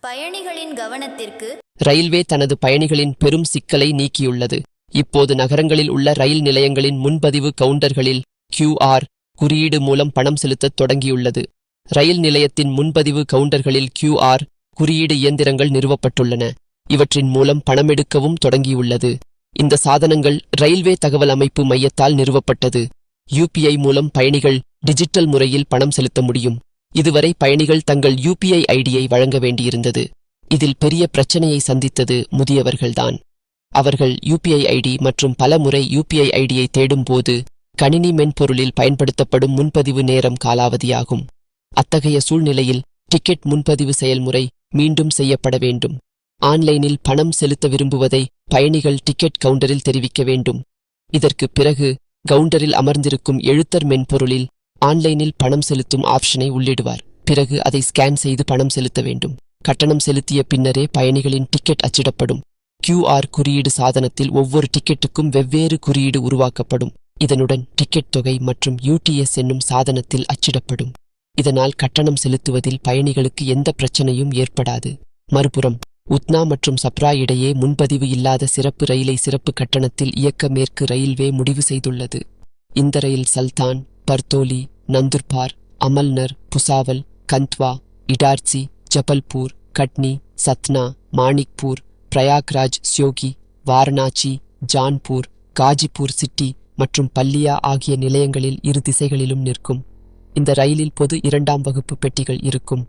பயணிகளின் கவனத்திற்கு ரயில்வே தனது பயணிகளின் பெரும் சிக்கலை நீக்கியுள்ளது. இப்போது நகரங்களில் உள்ள ரயில் நிலையங்களின் முன்பதிவு கவுண்டர்களில் கியூஆர் குறியீடு மூலம் பணம் செலுத்தத் தொடங்கியுள்ளது. ரயில் நிலையத்தின் முன்பதிவு கவுண்டர்களில் கியூஆர் குறியீடு இயந்திரங்கள் நிறுவப்பட்டுள்ளன. இவற்றின் மூலம் பணம் எடுக்கவும் தொடங்கியுள்ளது. இந்த சாதனங்கள் ரயில்வே தகவல் அமைப்பு மையத்தால் நிறுவப்பட்டது. யுபிஐ மூலம் பயணிகள் டிஜிட்டல் முறையில் பணம் செலுத்த முடியும். இதுவரை பயணிகள் தங்கள் யுபிஐ ஐடியை வழங்க வேண்டியிருந்தது. இதில் பெரிய பிரச்சனையை சந்தித்தது முதியவர்கள்தான். அவர்கள் யுபிஐ ஐடி மற்றும் பல முறை யுபிஐ ஐடியை தேடும்போது கணினி மென்பொருளில் பயன்படுத்தப்படும் முன்பதிவு நேரம் காலாவதியாகும். அத்தகைய சூழ்நிலையில் டிக்கெட் முன்பதிவு செயல்முறை மீண்டும் செய்யப்பட வேண்டும். ஆன்லைனில் பணம் செலுத்த விரும்புவதை பயணிகள் டிக்கெட் கவுண்டரில் தெரிவிக்க வேண்டும். இதற்கு பிறகு கவுண்டரில் அமர்ந்திருக்கும் எழுத்தர் மென்பொருளில் ஆன்லைனில் பணம் செலுத்தும் ஆப்ஷனை உள்ளிடுவார். பிறகு அதை ஸ்கேன் செய்து பணம் செலுத்த வேண்டும். கட்டணம் செலுத்திய பின்னரே பயணிகளின் டிக்கெட் அச்சிடப்படும். கியூஆர் குறியீடு சாதனத்தில் ஒவ்வொரு டிக்கெட்டுக்கும் வெவ்வேறு குறியீடு உருவாக்கப்படும். இதனுடன் டிக்கெட் தொகை மற்றும் யூடிஎஸ் என்னும் சாதனத்தில் அச்சிடப்படும். இதனால் கட்டணம் செலுத்துவதில் பயணிகளுக்கு எந்த பிரச்சனையும் ஏற்படாது. மறுபுறம் உத்னா மற்றும் சப்ரா இடையே முன்பதிவு இல்லாத சிறப்பு ரயிலை சிறப்பு கட்டணத்தில் இயக்க மேற்கு ரயில்வே முடிவு செய்துள்ளது. இந்த ரயில் சல்தான் பர்தோலி நந்துர்பார் அமல்னர் புசாவல் கந்த்வா இடார்சி ஜபல்பூர் கட்னி சத்னா மாணிக்பூர் பிரயாக்ராஜ் சியோகி வாரணாசி ஜான்பூர் காஜிப்பூர் சிட்டி மற்றும் பல்லியா ஆகிய நிலையங்களில் இரு திசைகளிலும் நிற்கும். இந்த ரயிலில் பொது இரண்டாம் வகுப்பு பெட்டிகள் இருக்கும்.